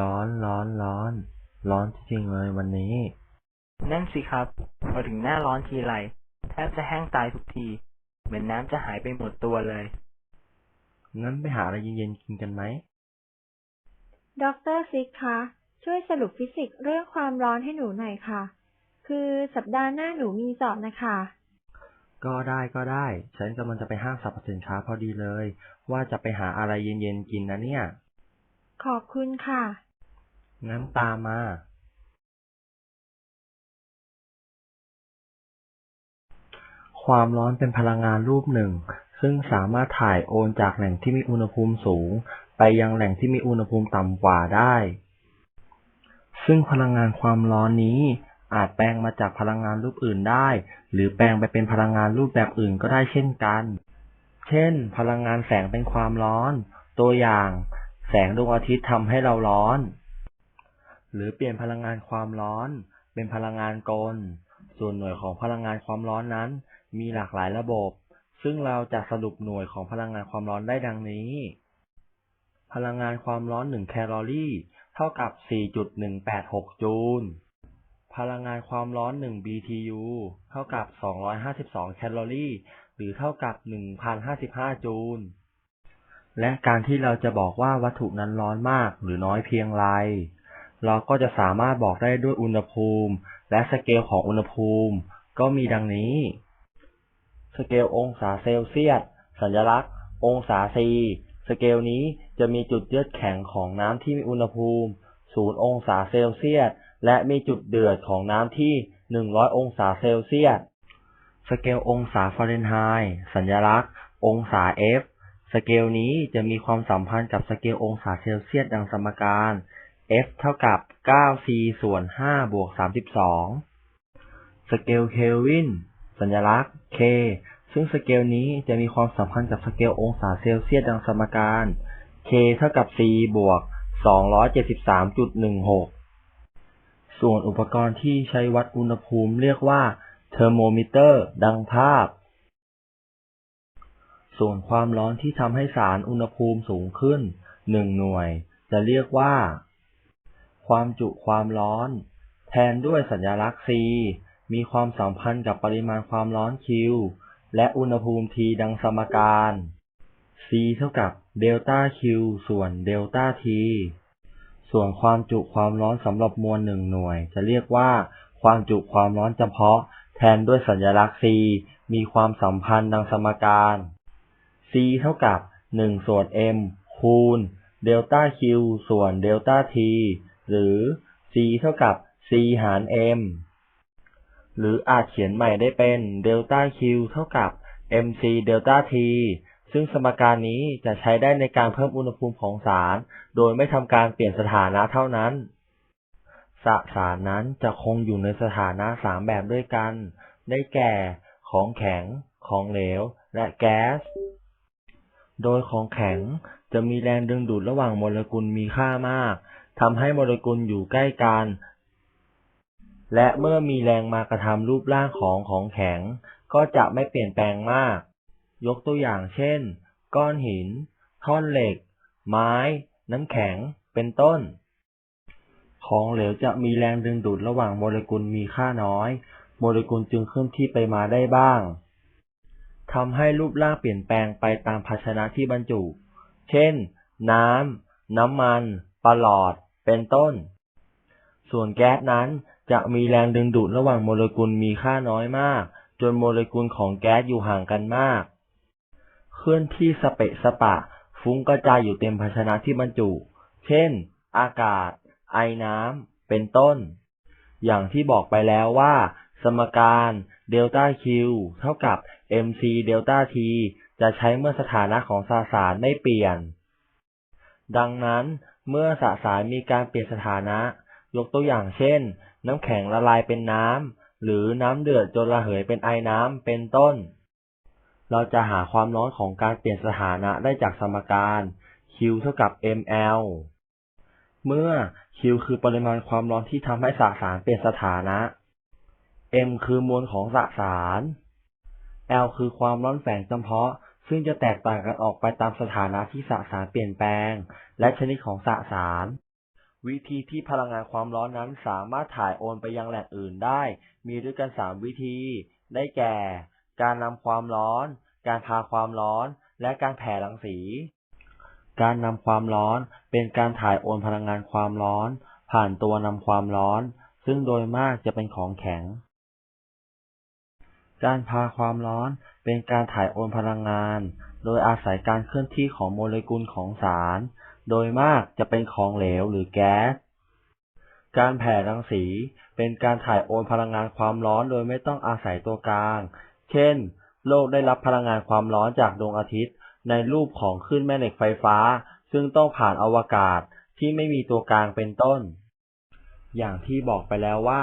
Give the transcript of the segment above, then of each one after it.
ร้อนร้อนร้อน ร้อนจริงๆเลยวันนี้ นั่นสิครับ พอถึงหน้าร้อนทีไรแทบจะแห้งตายทุกที เหมือนน้ำจะหายไปหมดตัวเลย งั้นไปหาอะไรเย็นๆกินกันไหมดรซิกคะ ช่วยสรุปฟิสิกส์เรื่องความร้อนให้หนูหน่อยค่ะ คือสัปดาห์หน้าหนูมีสอบนะคะ ก็ได้ก็ได้ ฉันกำลังจะไปห้างสรรพสินค้าพอดีเลย ว่าจะไปหาอะไรเย็นๆกินนะเนี่ย ขอบคุณค่ะ งั้นตามมา ความร้อนเป็นพลังงานรูปหนึ่ง ซึ่งสามารถถ่ายโอนจากแหล่งที่มีอุณหภูมิสูง ไปยังแหล่งที่มีอุณหภูมิต่ำกว่าได้ ซึ่งพลังงานความร้อนนี้อาจแปลงมาจากพลังงานรูปอื่นได้ หรือแปลงไปเป็นพลังงานรูปแบบอื่นก็ได้เช่นกัน เช่น พลังงานแสงเป็นความร้อน ตัวอย่าง แสงดวงอาทิตย์ทำให้เราร้อน หรือเปลี่ยนพลังงานความร้อน เป็นพลังงานกล ส่วนหน่วยของพลังงานความร้อนนั้น มีหลากหลายระบบ ซึ่งเราจะสรุปหน่วยของพลังงานความร้อนได้ดังนี้ พลังงานความร้อน1แคลอรี่ เท่ากับ 4.186 จูล พลังงานความร้อน 1 BTU เท่ากับ 252 แคลอรี่ หรือเท่ากับ 1,055 จูล และการที่เราจะบอกว่าวัตถุนั้นร้อนมากหรือน้อยเพียงไร เราก็จะสามารถบอกได้ด้วยอุณหภูมิ และสเกลของอุณหภูมิ ก็มีดังนี้ สเกลองศาเซลเซียส สัญลักษณ์ องศาซี สเกลนี้จะมีจุดเยือกแข็งของน้ำที่มีอุณหภูมิ0องศาเซลเซียส และมีจุดเดือดของน้ำที่ 100 องศาเซลเซียส สเกลองศาฟาเรนไฮต์ สัญลักษณ์ องศา F สเกลนี้จะมีความสัมพันธ์กับสเกลองศาเซลเซียสดังสมการ F เท่ากับ 9C ส่วน 5 บวก 32 สเกลเคลวิน สัญลักษณ์ K ซึ่งสเกลนี้จะมีความสัมพันธ์กับสเกลองศาเซลเซียสดังสมการ K เท่ากับ C บวก 273.16 ส่วนอุปกรณ์ที่ใช้วัดอุณหภูมิเรียกว่าเทอร์โมมิเตอร์ ดังภาพ ส่วนความร้อนที่ทำให้สารอุณหภูมิสูงขึ้น 1 หน่วย จะเรียกว่า ความจุความร้อน แทนด้วยสัญลักษณ์ C มีความสัมพันธ์กับปริมาณความร้อน Q และอุณหภูมิ T ดังสมการ C เท่ากับเดลต้า Q ส่วนเดลต้า T ส่วนความจุความร้อนสำหรับมวล1หน่วย จะเรียกว่า ความจุความร้อนเฉพาะ แทนด้วยสัญลักษณ์ C มีความสัมพันธ์ดังสมการ C เท่ากับ 1 ส่วน m คูณเดลต้า Q ส่วนเดลต้า T หรือ C เท่ากับ C หาร m หรืออาจเขียนใหม่ได้เป็นเดลต้า Q เท่ากับ mc เดลต้า T ซึ่งสมการนี้จะใช้ได้ในการเพิ่มอุณหภูมิของสาร โดยไม่ทำการเปลี่ยนสถานะเท่านั้น สสารนั้นจะคงอยู่ในสถานะ3แบบด้วยกัน ได้แก่ ของแข็ง ของเหลว และแก๊ส โดยของแข็งจะมีแรงดึงดูดระหว่างโมเลกุลมีค่ามากทำให้โมเลกุลอยู่ใกล้กัน และเมื่อมีแรงมากระทำรูปร่างของของแข็ง ก็จะไม่เปลี่ยนแปลงมาก ยกตัวอย่างเช่น ก้อนหิน ท่อนเหล็ก ไม้ น้ำแข็ง เป็นต้น ของเหลวจะมีแรงดึงดูดระหว่างโมเลกุลมีค่าน้อย โมเลกุลจึงเคลื่อนที่ไปมาได้บ้าง ทำให้รูปร่างเปลี่ยนแปลงไปตามภาชนะที่บรรจุ เช่น น้ำ น้ำมัน ปลอด เป็นต้น ส่วนแก๊สนั้นจะมีแรงดึงดูดระหว่างโมเลกุลมีค่าน้อยมาก จนโมเลกุลของแก๊สอยู่ห่างกันมาก เคลื่อนที่สเปะสปะ ฟุ้งกระจายอยู่เต็มภาชนะที่บรรจุ เช่น อากาศ ไอน้ำ เป็นต้น อย่างที่บอกไปแล้วว่า สมการ เดลต้า Q เท่ากับ mc เดลต้า T จะใช้เมื่อสถานะของสสารไม่เปลี่ยน ดังนั้นเมื่อสสารมีการเปลี่ยนสถานะ ยกตัวอย่างเช่น น้ำแข็งละลายเป็นน้ำ หรือน้ำเดือดจนระเหยเป็นไอน้ำ เป็นต้น เราจะหาความร้อนของการเปลี่ยนสถานะได้จากสมการ Q เท่ากับ ml เมื่อ Q คือปริมาณความร้อนที่ทำให้สสารเปลี่ยนสถานะ M คือมวลของสสาร L คือความร้อนแฝงจำเพาะ ซึ่งจะแตกต่างกันออกไปตามสถานะที่สสารเปลี่ยนแปลง และชนิดของสสาร วิธีที่พลังงานความร้อนนั้นสามารถถ่ายโอนไปยังแหล่งอื่นได้ มีด้วยกัน 3 วิธี ได้แก่ การนำความร้อน การพาความร้อน และการแผ่รังสี การนำความร้อนเป็นการถ่ายโอนพลังงานความร้อน ผ่านตัวนำความร้อน ซึ่งโดยมากจะเป็นของแข็ง การพาความร้อนเป็นการถ่ายโอนพลังงาน โดยอาศัยการเคลื่อนที่ของโมเลกุลของสาร โดยมากจะเป็นของเหลวหรือแก๊ส การแผ่รังสีเป็นการถ่ายโอนพลังงานความร้อนโดยไม่ต้องอาศัยตัวกลาง เช่น โลกได้รับพลังงานความร้อนจากดวงอาทิตย์ ในรูปของคลื่นแม่เหล็กไฟฟ้า ซึ่งต้องผ่านอวกาศที่ไม่มีตัวกลางเป็นต้น อย่างที่บอกไปแล้วว่า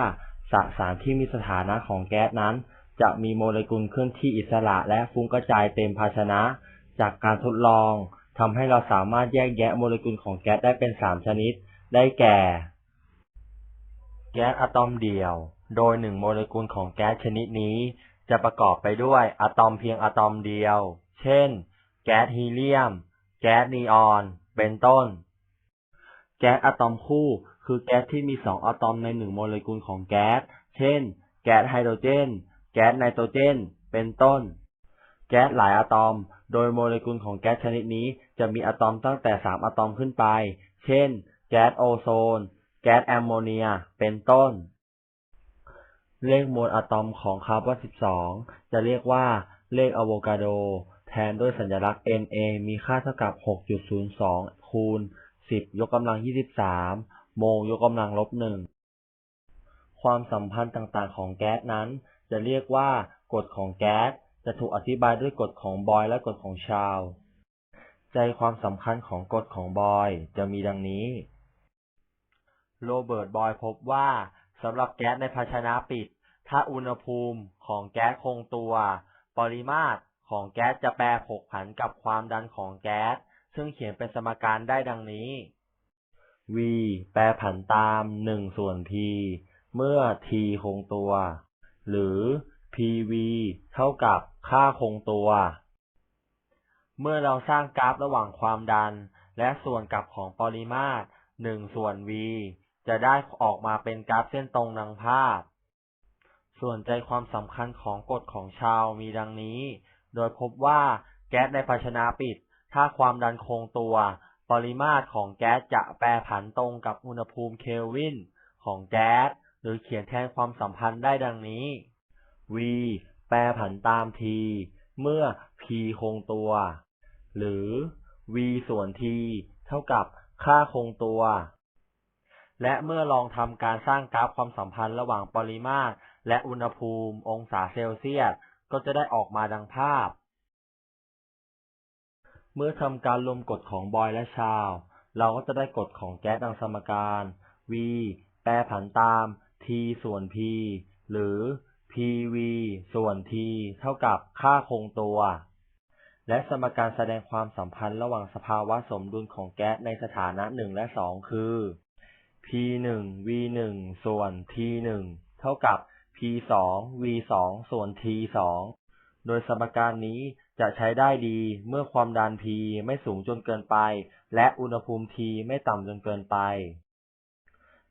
สสารที่มีสถานะของแก๊สนั้น จะมีโมเลกุลเคลื่อนที่อิสระและฟุ้งกระจายเต็มภาชนะ จากการทดลองทำให้เราสามารถแยกแยะโมเลกุลของแก๊สได้เป็น3ชนิด ได้แก่ แก๊สอะตอมเดี่ยว โดยหนึ่งโมเลกุลของแก๊สชนิดนี้ จะประกอบไปด้วยอะตอมเพียงอะตอมเดียว เช่น แก๊สฮีเลียม แก๊สนีออน เป็นต้น แก๊สอะตอมคู่ คือแก๊สที่มีสองอะตอมในหนึ่งโมเลกุลของแก๊ส เช่น แก๊สไฮโดรเจน แก๊สไนโตรเจน เป็นต้น แก๊สหลายอะตอม โดยโมเลกุลของแก๊สชนิดนี้จะมีอะตอมตั้งแต่3อะตอมขึ้นไป เช่น แก๊สโอโซน แก๊สแอมโมเนีย เป็นต้น เลขมวลอะตอมของคาร์บอน 12 จะเรียกว่า เลขอะโวคาโด แทนด้วยสัญลักษณ์ Na มีค่าเท่ากับ 6.02 คูณ 10 ยกกำลัง 23 โมลยกกำลังลบ1ความสัมพันธ์ต่างๆของแก๊สนั้น จะเรียกว่ากฎของแก๊สจะถูกอธิบายด้วยกฎของบอยและกฎของชาลใจความสำคัญของกฎของบอยจะมีดังนี้ โรเบิร์ตบอยพบว่าสำหรับแก๊สในภาชนะปิด ถ้าอุณหภูมิของแก๊สคงตัว ปริมาตรของแก๊สจะแปรผกผันกับความดันของแก๊ส ซึ่งเขียนเป็นสมการได้ดังนี้ v แปรผันตาม 1 ส่วน p เมื่อ t คงตัว หรือ pv เท่ากับค่าคงตัว เมื่อเราสร้างกราฟระหว่างความดัน และส่วนกลับของปริมาตร1ส่วน v จะได้ออกมาเป็นกราฟเส้นตรงดังภาพ ส่วนใจความสำคัญของกฎของชาวมีดังนี้ โดยพบว่าแก๊สในภาชนะปิด ถ้าความดันคงตัว ปริมาตรของแก๊สจะแปรผันตรงกับอุณหภูมิเคลวินของแก๊ส หรือเขียนแทนความสัมพันธ์ได้ดังนี้ v แปรผันตาม t เมื่อ p คงตัว หรือ v ส่วน t เท่ากับค่าคงตัว และเมื่อลองทำการสร้างกราฟความสัมพันธ์ระหว่างปริมาตร และอุณหภูมิองศาเซลเซียสก็จะได้ออกมาดังภาพ เมื่อทำการรวมกฎของบอยและชาลเราก็จะได้กฎของแก๊สดังสมการ v แปรผันตาม t ส่วน p หรือ pv ส่วน t เท่ากับค่าคงตัว และสมการแสดงความสัมพันธ์ระหว่างสภาวะสมดุลของแก๊สในสถานะ1และ 2 คือ p 1 v 1ส่วน t 1เท่ากับ p 2 v 2ส่วน t 2โดยสมการนี้จะใช้ได้ดีเมื่อความดัน p ไม่สูงจนเกินไป และอุณหภูมิ t ไม่ต่ำจนเกินไป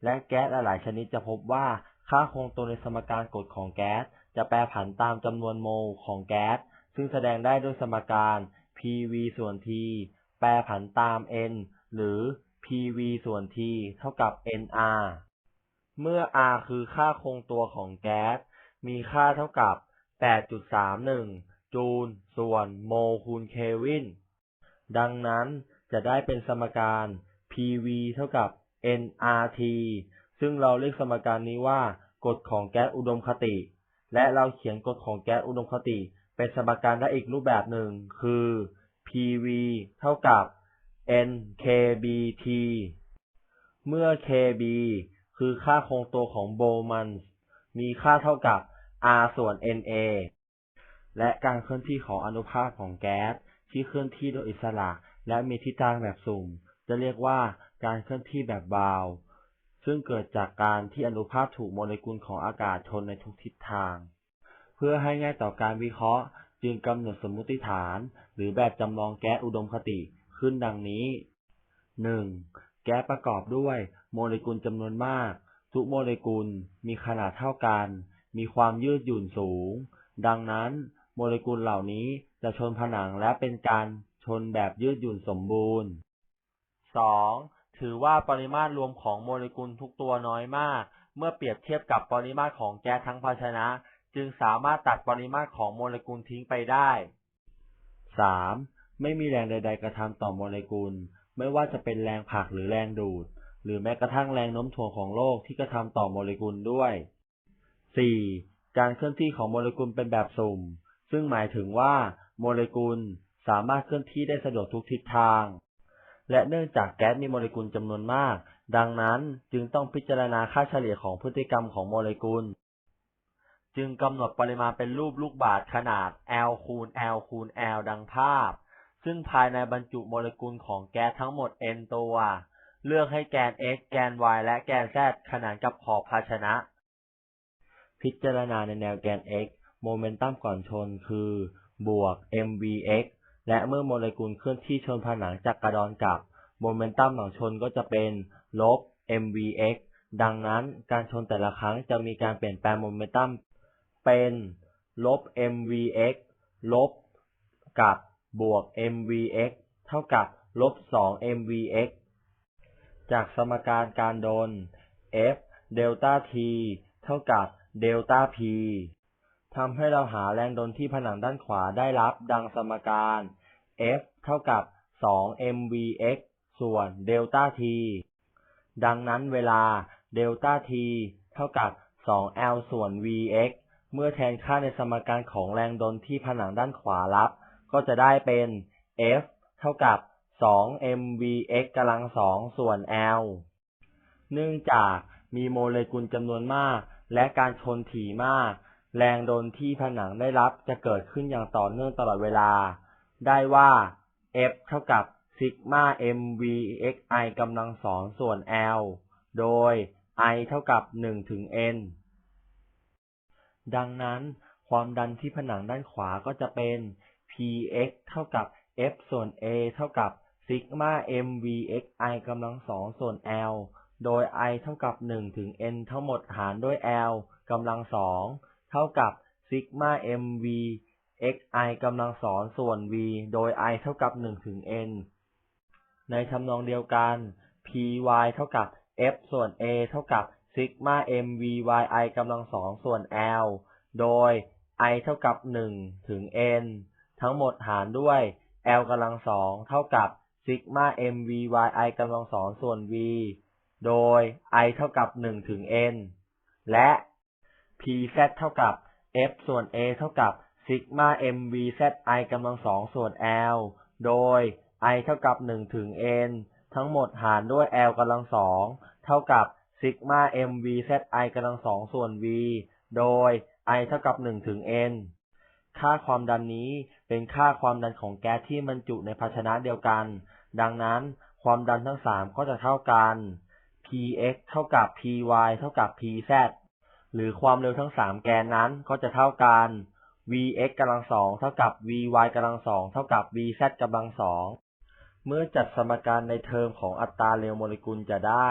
และแก๊สหลายชนิดจะพบว่าค่าคงตัวในสมการกฎของแก๊สจะแปรผันตามจำนวนโมลของแก๊สซึ่งแสดงได้ด้วยสมการ PV ส่วน T แปรผันตาม N หรือ PV ส่วน T เท่ากับ NR เมื่อ R คือค่าคงตัวของแก๊ส มีค่าเท่ากับ 8.31 จูล ส่วนโมลคูณเคลวิน ดังนั้นจะได้เป็นสมการ PV เท่ากับ nRT ซึ่งเราเรียกสมการนี้ว่ากฎของแก๊สอุดมคติ และเราเขียนกฎของแก๊สอุดมคติ เป็นสมการได้อีกรูปแบบหนึ่ง คือ PV เท่ากับ NKBT เมื่อ KB คือค่าคงตัวของโบมันมีค่าเท่ากับ R ส่วน NA และการเคลื่อนที่ของอนุภาคของแก๊สที่เคลื่อนที่โดยอิสระ และมีทิศทางแบบสุ่ม จะเรียกว่า การเคลื่อนที่แบบบาวซึ่งเกิดจากการที่อนุภาคถูกโมเลกุลของอากาศชนในทุกทิศทาง เพื่อให้ง่ายต่อการวิเคราะห์ จึงกำหนดสมมติฐาน หรือแบบจำลองแก๊สอุดมคติขึ้นดังนี้ 1. แก๊สประกอบด้วยโมเลกุลจำนวนมาก ทุกโมเลกุลมีขนาดเท่ากัน มีความยืดหยุ่นสูง ดังนั้นโมเลกุลเหล่านี้จะชนผนังและเป็นการชนแบบยืดหยุ่นสมบูรณ์ 2. ถือว่าปริมาตรรวมของโมเลกุลทุกตัวน้อยมาก เมื่อเปรียบเทียบกับปริมาตรของแก๊สทั้งภาชนะ จึงสามารถตัดปริมาตรของโมเลกุลทิ้งไปได้ 3. ไม่มีแรงใด ๆ กระทำต่อโมเลกุล ไม่ว่าจะเป็นแรงผลักหรือแรงดูด หรือแม้กระทั่งแรงโน้มถ่วงของโลกที่กระทำต่อโมเลกุลด้วย 4. การเคลื่อนที่ของโมเลกุลเป็นแบบสุ่ม ซึ่งหมายถึงว่าโมเลกุลสามารถเคลื่อนที่ได้สะดวกทุกทิศทาง และเนื่องจากแก๊สมีโมเลกุลจำนวนมาก ดังนั้นจึงต้องพิจารณาค่าเฉลี่ยของพฤติกรรมของโมเลกุล จึงกำหนดปริมาณเป็นรูปลูกบาศก์ขนาด L คูณ L คูณ L ดังภาพ ซึ่งภายในบรรจุโมเลกุลของแก๊สทั้งหมด n ตัว เลือกให้แกน x แกน y และแกน z ขนานกับขอบภาชนะ พิจารณาในแนวแกน x โมเมนตัมก่อนชนคือบวก mvx และเมื่อโมเลกุลเคลื่อนที่ชนผนังจากกระดอนกับโมเมนตัมหลังชนก็จะเป็นลบ mvx ดังนั้นการชนแต่ละครั้งจะมีการเปลี่ยนแปลงโมเมนตัมเป็นลบ mvx ลบกับบวก mvx เท่ากับลบ 2 mvx จากสมการการโดน F เดลต้า T เท่ากับเดลต้า P ทำให้เราหาแรงโดนที่ผนังด้านขวาได้รับดังสมการ F เท่ากับ 2 mvx ส่วนเดลต้า T ดังนั้นเวลาเดลต้า T เท่ากับ 2L ส่วน Vx เมื่อแทนค่าในสมการของแรงดนที่ผนังด้านขวารับ ก็จะได้เป็น F เท่ากับ 2 mvx กำลังสองส่วน L เนื่องจากมีโมเลกุลจำนวนมาก และการชนถี่มาก แรงดนที่ผนังได้รับจะเกิดขึ้นอย่างต่อเนื่องตลอดเวลา ได้ว่า F เท่ากับซิกมา mvxi กำลังสองส่วน L โดย i เท่ากับ1ถึง n ดังนั้นความดันที่ผนังด้านขวาก็จะเป็น px เท่ากับ f ส่วน a เท่ากับซิกมา mvxi กำลังสองส่วน L โดย i เท่ากับ1ถึง n ทั้งหมดหารด้วย L กำลังสองเท่ากับซิกมา x i กำลังสองส่วน v โดย i เท่ากับ1ถึง n ในทำนองเดียวกัน py เท่ากับ f ส่วน a เท่ากับซิกมา mvyi กำลังสองส่วน L โดย i เท่ากับ1ถึง n ทั้งหมดหารด้วย L กำลังสองเท่ากับซิกมา mvyi กำลังสองส่วน v โดย i เท่ากับ1ถึง n และ pz เท่ากับ f ส่วน a เท่ากับ ซิกมา mvzi กำลังสองส่วน L โดย i เท่ากับ 1 ถึง n ทั้งหมดหารด้วย L กำลังสองเท่ากับซิกมา mvzi กำลังสองส่วน v โดย i เท่ากับ 1 ถึง n ค่าความดันนี้เป็นค่าความดันของแก๊สที่บรรจุในภาชนะเดียวกัน ดังนั้นความดันทั้งสามก็จะเท่ากัน px เท่ากับ py เท่ากับ pz หรือความเร็วทั้งสามแกนนั้นก็จะเท่ากัน vx กำลังสองเท่ากับ vy กำลังสองเท่ากับ vz กำลังสองเมื่อจัดสมการในเทอมของอัตราเร็วโมเลกุลจะได้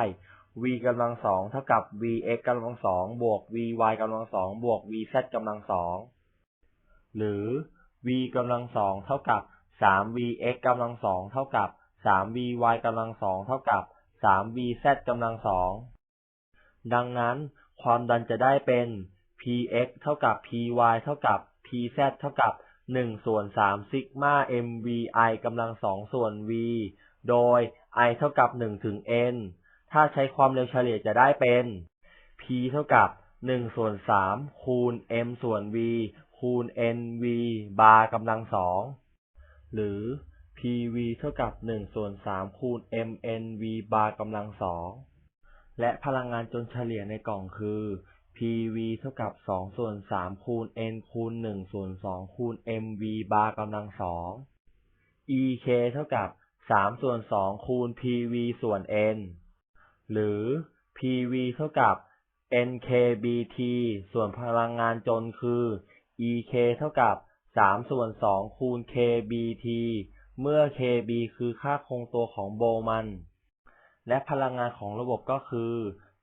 v กำลังสองเท่ากับ vx กำลังสองบวก vy กำลังสองบวก vz กำลังสองหรือ v กำลังสองเท่ากับ 3vx กำลังสองเท่ากับ 3vy กำลังสองเท่ากับ 3vz กำลังสองดังนั้นความดันจะได้เป็น px เท่ากับ py เท่ากับ pz เท่ากับ 1 ส่วน3ซิกมา mvi กำลังสองส่วน v โดย i เท่ากับ 1 ถึง n ถ้าใช้ความเร็วเฉลี่ยจะได้เป็น p เท่ากับ 1 ส่วน 3 คูณ m ส่วน v คูณ nv บาร์กำลังสองหรือ pv เท่ากับ 1 ส่วน 3 คูณ mnv บาร์กำลังสองและพลังงานจนเฉลี่ยในกล่องคือ pv เท่ากับ2ส่วน3คูณ n คูณ1ส่วน2คูณ mv บาร์กำลังสอง ek เท่ากับ3ส่วน2คูณ pv ส่วน n หรือ pv เท่ากับ nkbt ส่วนพลังงานจนคือ ek เท่ากับ3ส่วน2คูณ kbt เมื่อ kb คือค่าคงตัวของโบมัน และพลังงานของระบบก็คือ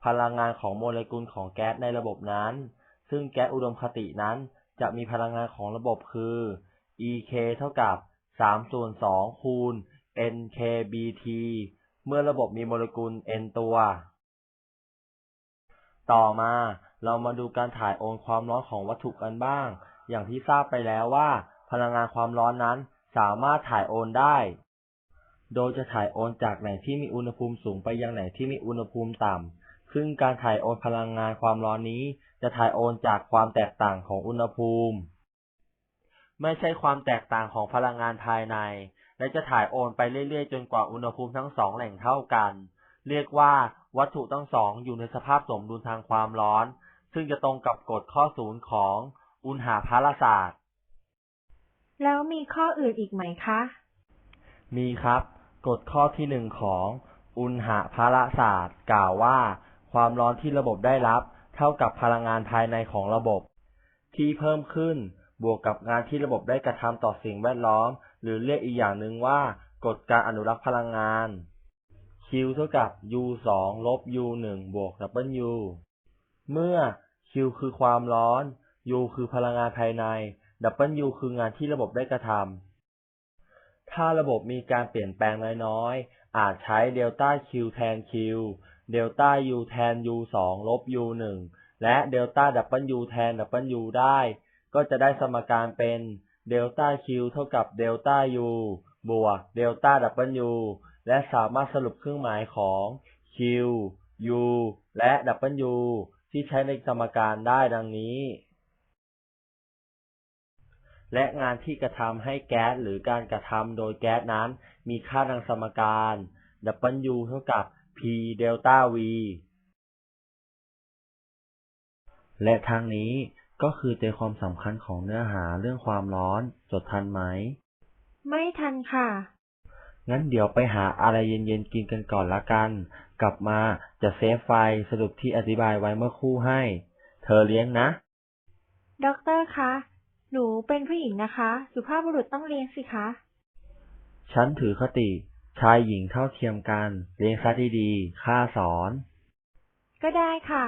พลังงานของโมเลกุลของแก๊สในระบบนั้น ซึ่งแก๊สอุดมคตินั้นจะมีพลังงานของระบบคือ EK เท่ากับ3ส่วน2คูณ NKBT เมื่อระบบมีโมเลกุล N ตัว ต่อมาเรามาดูการถ่ายโอนความร้อนของวัตถุกันบ้าง อย่างที่ทราบไปแล้วว่า พลังงานความร้อนนั้นสามารถถ่ายโอนได้ โดยจะถ่ายโอนจากแหล่งที่มีอุณหภูมิสูงไปยังแหล่งที่มีอุณหภูมิต่ำ ซึ่งการถ่ายโอนพลังงานความร้อนนี้ จะถ่ายโอนจากความแตกต่างของอุณหภูมิ ไม่ใช่ความแตกต่างของพลังงานภายใน และจะถ่ายโอนไปเรื่อยๆ จนกว่าอุณหภูมิทั้งสองแหล่งเท่ากัน เรียกว่าวัตถุทั้งสองอยู่ในสภาพสมดุลทางความร้อน ซึ่งจะตรงกับกฎข้อศูนย์ของอุณหภาลศาสตร์ แล้วมีข้ออื่นอีกไหมคะ มีครับ กฎข้อที่หนึ่งของอุณหภาลศาสตร์กล่าวว่า ความร้อนที่ระบบได้รับ เท่ากับพลังงานภายในของระบบ ที่เพิ่มขึ้น บวกกับงานที่ระบบได้กระทำต่อสิ่งแวดล้อม หรือเรียกอีกอย่างหนึ่งว่ากฎการอนุรักษ์พลังงาน Q เท่ากับ U 2ลบ U 1บวก W เมื่อ Q คือความร้อน U คือพลังงานภายใน W คืองานที่ระบบได้กระทำ ถ้าระบบมีการเปลี่ยนแปลงน้อยๆ อาจใช้เดลต้า Q แทน Q เดลต้า U แทน U 2ลบ U 1และเดลต้า W แทน W ได้ ก็จะได้สมการเป็นเดลต้า Q เท่ากับเดลต้า U บวกเดลต้า W และสามารถสรุปเครื่องหมายของ Q U และ W ที่ใช้ในสมการได้ดังนี้ และงานที่กระทำให้แก๊สหรือการกระทำโดยแก๊สนั้น มีค่าดังสมการ W เท่ากับ P เดลต้า V และทางนี้ก็คือใจความสำคัญของเนื้อหาเรื่องความร้อน จดทันไหม ไม่ทันค่ะ งั้นเดี๋ยวไปหาอะไรเย็นๆกินกันก่อนละกัน กลับมาจะเซฟไฟล์สรุปที่อธิบายไว้เมื่อครู่ให้ เธอเลี้ยงนะ ด็อกเตอร์คะ หนูเป็นผู้หญิงนะคะ สุภาพบุรุษต้องเลี้ยงสิคะ ฉันถือคติ ชายหญิงเท่าเทียมกัน เรียนซะดีๆข้าสอน ก็ได้ค่ะ